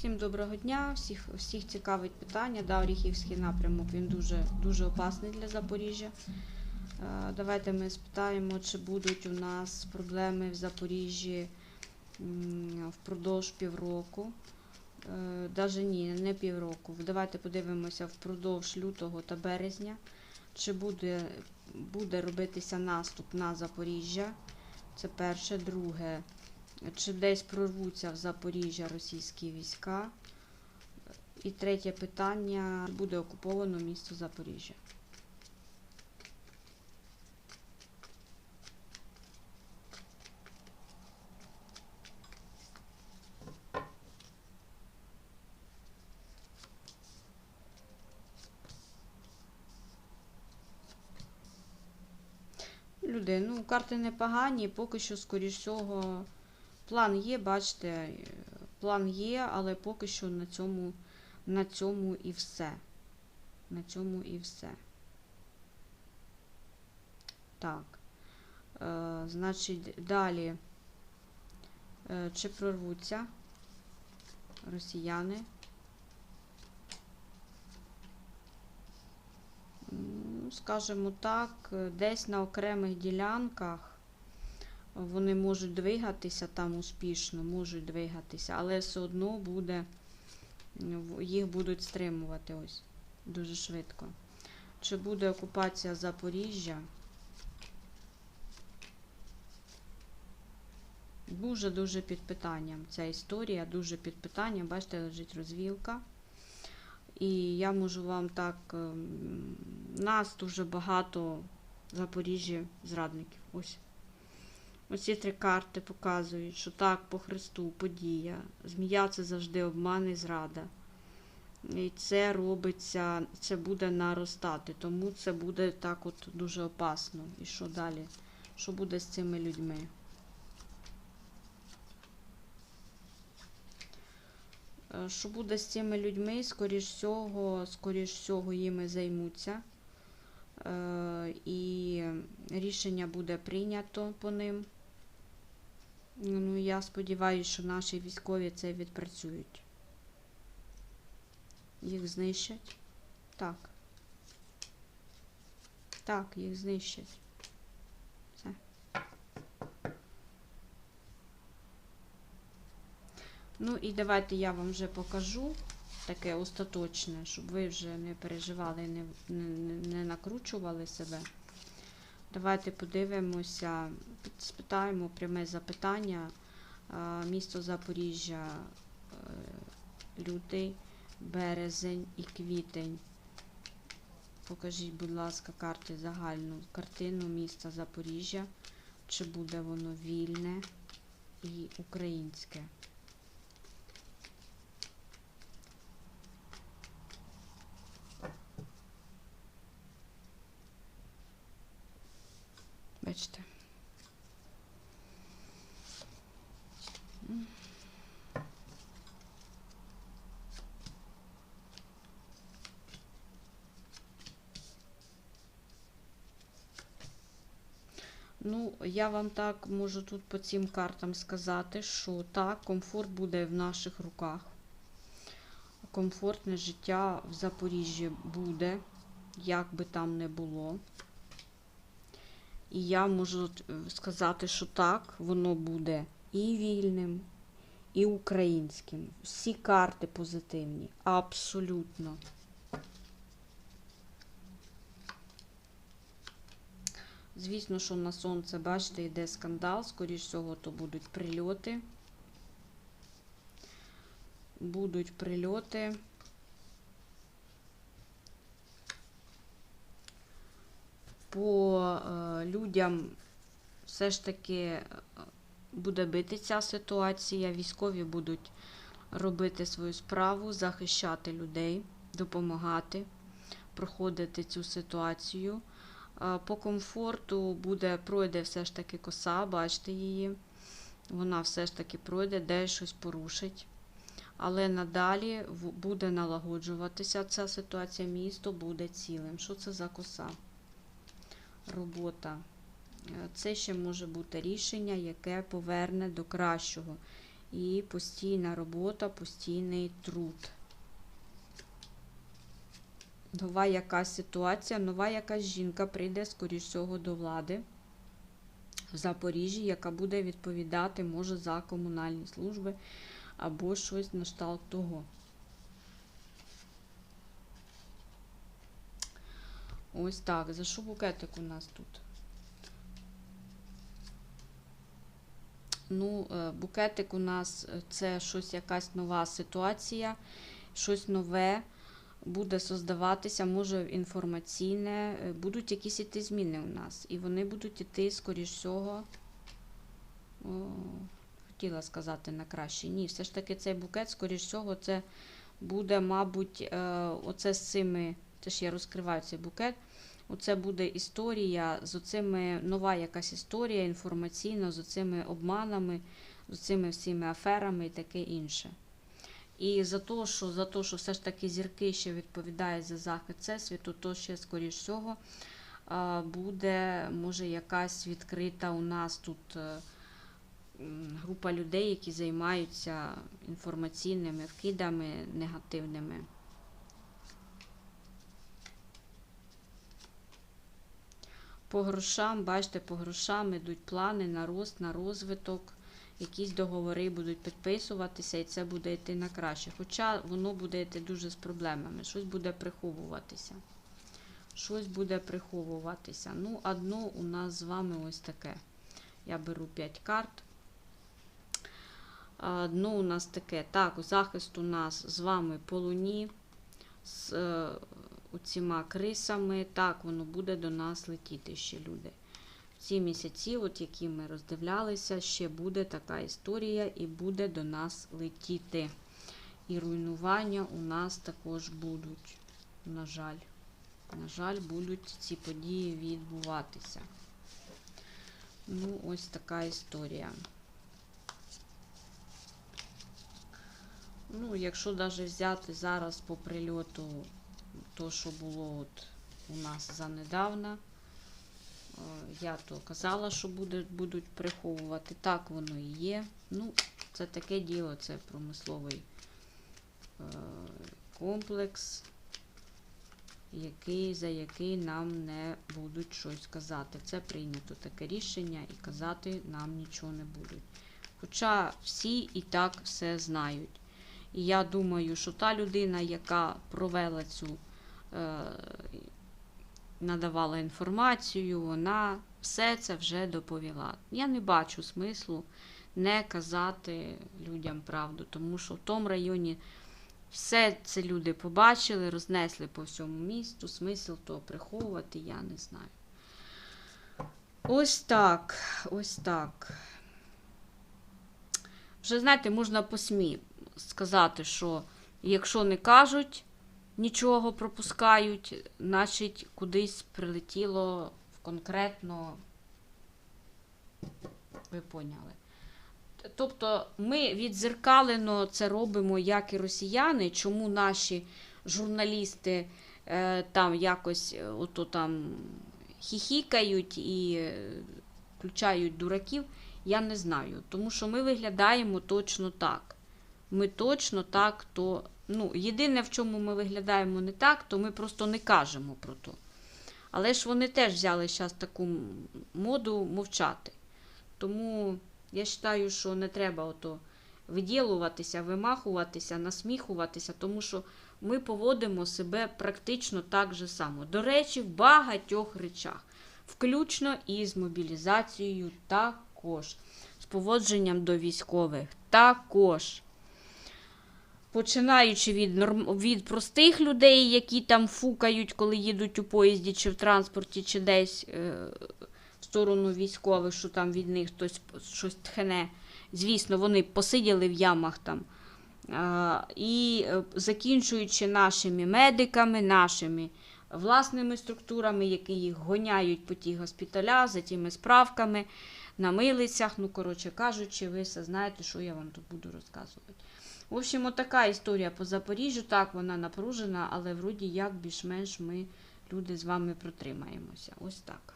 Всім доброго дня, всіх, всіх цікавить питання. Да, Оріхівський напрямок він дуже, дуже опасний для Запоріжжя. Е, Давайте ми спитаємо, чи будуть у нас проблеми в Запоріжжі впродовж півроку. Навіть ні, не півроку. Давайте подивимося впродовж лютого та березня, чи буде, буде робитися наступ на Запоріжжя. Це перше. Друге, чи десь прорвуться в Запоріжжя російські війська. І третє питання: буде окуповано місто Запоріжжя. Люди, ну, карти непогані, поки що, скоріш всього, план є, бачите, е, план є, але поки що на цьому, на цьому і все. На цьому і все. Так. Е, значить, далі. Е, чи прорвуться росіяни? Скажімо так, десь на окремих ділянках вони можуть двигатися там успішно, можуть двигатися, але все одно буде, їх будуть стримувати ось дуже швидко. Чи буде окупація Запоріжжя? Дуже-дуже під питанням. Ця історія дуже під питанням. Бачите, лежить розвілка. І я можу вам так. ем, Нас дуже багато в Запоріжжі зрадників. Ось. Ось ці три карти показують, що так, по Христу, подія. Змія це завжди обман і зрада. І це робиться, це буде наростати, тому це буде так от дуже опасно. І що далі? Що буде з цими людьми? Е, Що буде з цими людьми, скоріш всього, скоріш всього, їми займуться. Е, І рішення буде прийнято по ним. Ну, я сподіваюся, що наші військові це відпрацюють. Їх знищать. Так. Так, їх знищать. Все. Ну і давайте я вам вже покажу таке остаточне, щоб ви вже не переживали, не, не- не накручували себе. Давайте подивимося, спитаємо пряме запитання. Місто Запоріжжя, е, лютий, березень і квітень. Покажіть, будь ласка, карти загальну картину міста Запоріжжя. Чи буде воно вільне і українське? М. Ну, я вам так можу тут по цим картам сказати, що так, комфорт буде в наших руках. Комфортне життя в Запоріжжі буде, як би там не було. І я можу е, сказати, що так, воно буде і вільним, і українським. Всі карти позитивні. Абсолютно. Звісно, що на сонце, бачите, йде скандал, скоріш всього, то будуть прильоти. Будуть прильоти. По людям все ж таки е, буде бити ця ситуація. Військові будуть робити свою справу, захищати людей, допомагати, проходити цю ситуацію. Е, По комфорту буде, пройде все ж таки коса, бачите її. Вона все ж таки пройде, десь щось порушить. Але надалі буде налагоджуватися ця ситуація, місто буде цілим. Що це за коса? Робота. Е, Це ще може бути рішення, яке поверне до кращого. і постійна робота, постійний труд. Нова якась ситуація, нова якась жінка прийде, скоріш всього, до влади в Запоріжжі, яка буде відповідати, може, за комунальні служби або щось на кшталт того. Ось так. За що букетик у нас тут? Ну, е, букетик у нас е, це щось якась нова ситуація, щось нове буде создаватися, може інформаційне, е, будуть якісь іти зміни у нас. І вони будуть іти, скоріш всього, о, хотіла сказати на краще. Ні, все ж таки цей букет, скоріш всього, це буде, мабуть, оце з цими, це ж я розкриваю цей букет. Оце буде історія з оцими, нова якась історія інформаційна, з оцими обманами, з цими всіми аферами і таке інше. І за те, що, за те, що все ж таки зірки ще відповідають за захист Всесвіту, то ще, скоріш всього, буде, може, якась відкрита у нас тут е, група людей, які займаються інформаційними вкидами негативними. По грошам, бачите, по грошам йдуть плани на рост, на розвиток, якісь договори будуть підписуватися, і це буде йти на краще. Хоча воно буде йти дуже з проблемами, щось буде приховуватися. Щось буде приховуватися. Ну, одно у нас з вами ось таке. Я беру 5 карт. Дно у нас таке. Так, захист у нас з вами по луні. З е, оціма крисами. Так, воно буде до нас летіти ще люди. Ці місяці, от які ми роздивлялися, ще буде така історія і буде до нас летіти. І руйнування у нас також будуть. На жаль. На жаль, будуть ці події відбуватися. Ну, ось така історія. Ну, якщо навіть взяти зараз по прильоту то, що було от у нас занедавна, е, я то казала, що буде, будуть приховувати. Так воно і є. Ну, це таке діло, це промисловий е, комплекс, який, за який нам не будуть щось казати. Це прийнято таке рішення і казати нам нічого не будуть. Хоча всі і так все знають. І я думаю, що та людина, яка провела цю, надавала інформацію, вона все це вже доповіла. Я не бачу смислу не казати людям правду, тому що в тому районі все це люди побачили, рознесли по всьому місту, смисл того приховувати, я не знаю. Ось так, ось так. Вже, знаєте, можна по СМІ сказати, що якщо не кажуть, нічого пропускають, значить кудись прилетіло в конкретно. Ви поняли. Тобто ми відзеркалено це робимо, як і росіяни, чому наші журналісти е, там якось е, ото там хіхікають і включають дураків, я не знаю. Тому що ми виглядаємо точно так. Ми точно так, то. Ну, єдине, в чому ми виглядаємо не так, то ми просто не кажемо про то. Але ж вони теж взяли зараз таку моду мовчати. Тому я вважаю, що не треба ото виділуватися, вимахуватися, насміхуватися, тому що ми поводимо себе практично так же само. До речі, в багатьох речах, включно із мобілізацією також, з поводженням до військових також. Починаючи від від простих людей, які там фукають, коли їдуть у поїзді, чи в транспорті, чи десь е... в сторону військових, що там від них хтось щось тхне. Звісно, вони посиділи в ямах там. Е... І закінчуючи нашими медиками, нашими власними структурами, які їх гоняють по ті госпіталя, за тими справками, на милицях. Ну, коротше кажучи, ви все знаєте, що я вам тут буду розказувати. В общем, отака історія по Запоріжжю. Так, вона напружена, але вроді як більш-менш ми, люди, з вами протримаємося. Ось так.